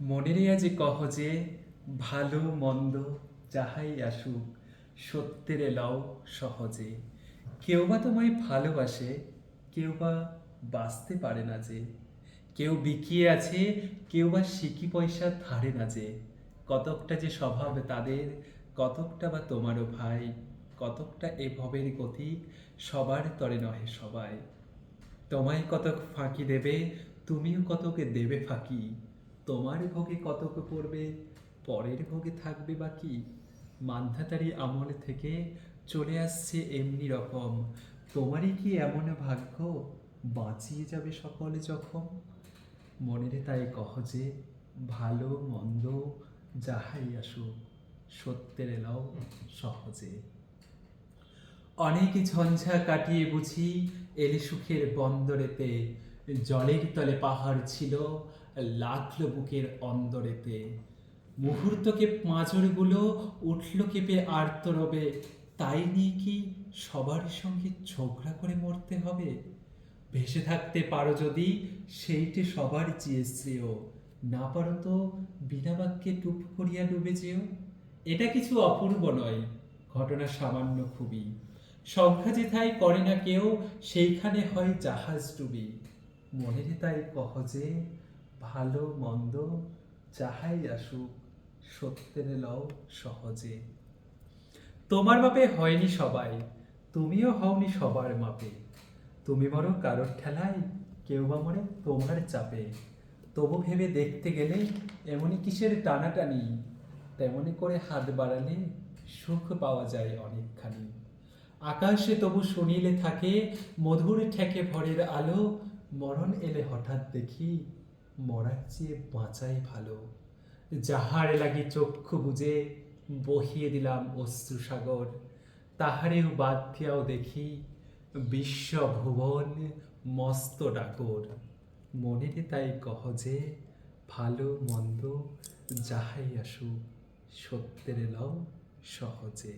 মনেরে আজি কহ যে, ভালো মন্দ যাহাই আসুক, সত্যের লও সহজে। কেউ বা তোমায় ভালোবাসে, কেউ বা বাঁচতে পারে না যে। কেউ বিকিয়ে আছে, কেউ বা সিকি পয়সা ধারে না যে। কতকটা যে স্বভাব তাদের, কতকটা বা তোমারও ভাই, কতকটা এ ভবের গতি সবার তরে নহে সবাই। তোমায় কতক ফাঁকি দেবে, তুমিও কতকে দেবে ফাঁকি। তোমার ভোগে কতক পড়বে, পরের ভোগে থাকবে বাকি মান্ধাতারি আমল থেকে চলে আসছে এমনি রকম। তোমারই কি এমন ভাগ্য? বাঁচিয়ে যাবে সকলে যখন মনেরে তাই কহ যে, ভালো মন্দ যাহাই আসুক, সত্যের এলাও সহজে। অনেক ঝঞ্ঝা কাটিয়ে বুঝি, এলে সুখের বন্দরেতে। জলের তলে পাহাড় ছিল লাগল বুকের অন্দরেতে। মুহূর্তকে পাঁজরগুলো উঠল কেঁপে আর্তরবে। তাই নিয়ে কি সবার সঙ্গে ঝগড়া করে মরতে হবে? ভেসে থাকতে পারো যদি, সেইটে সবার চেয়ে শ্রেয়। না পারো তো বিনা বাক্যে টুপ করিয়া ডুবে যেও। এটা কিছু অপূর্ব নয়, ঘটনা সামান্য খুবই। সংখ্যা যেথায় করে না কেউ, সেইখানে হয় জাহাজ ডুবি। মনের তাই কহ যে ভালো, মন্দ, যাহাই আসুক, সত্যের লও সহজে। তোমার মাপে হয়নি সবাই, তুমিও হওনি সবার মাপে। তুমি মরো কারোর ঠেলায়, কেউ বা মরে তোমার চাপে। তবু ভেবে দেখতে গেলে এমনই কিসের টানাটানি, তেমনি করে হাত বাড়ালে সুখ পাওয়া যায় অনেকখানি। আকাশে তবু শুনিলে থাকে, মধুর ঠেকে ভরের আলো, মরণ এলে হঠাৎ দেখি মরার চেয়ে বাঁচাই ভালো। যাহার লাগি চক্ষু বুঝে বহিয়ে দিলাম অশ্রুসাগর, তাহারেও বাদ দিয়াও দেখি বিশ্ব ভুবন মস্ত ডাকর মনেরে তাই কহ যে, ভালো মন্দ যাহাই আসুক, সত্যের লও সহজে।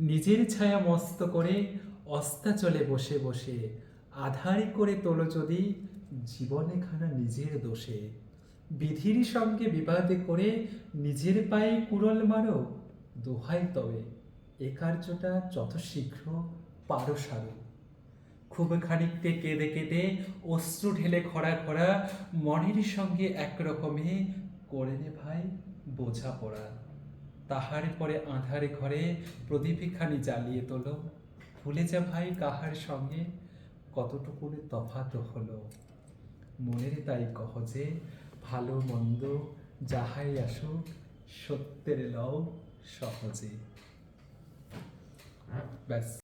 নিজের ছায়া মস্ত করে অস্তা চলে বসে বসে, আধারি করে তোলো যদি জীবনে খানা নিজের দোষে। বিধির সঙ্গে বিবাদে করে নিজের পায়ে কুড়ল মারো, দোহাই তবে। এ কার্যটা যত শীঘ্র পারো সারো খুব খানিকতে কেঁদে কেঁদে অশ্রু ঢেলে খরা খরা মনের সঙ্গে একরকমে, করে নে ভাই, বোঝা পড়া। তাহার পরে আধারে ঘরে প্রদীপখানি জ্বালিয়ে তোলো। ভুলে যা ভাই কাহার সঙ্গে কতটুকু তফাত হলো। মনের তাই কহ যে ভালো মন্দ যাহাই আসুক সত্যের লও সহজে। ব্যাস।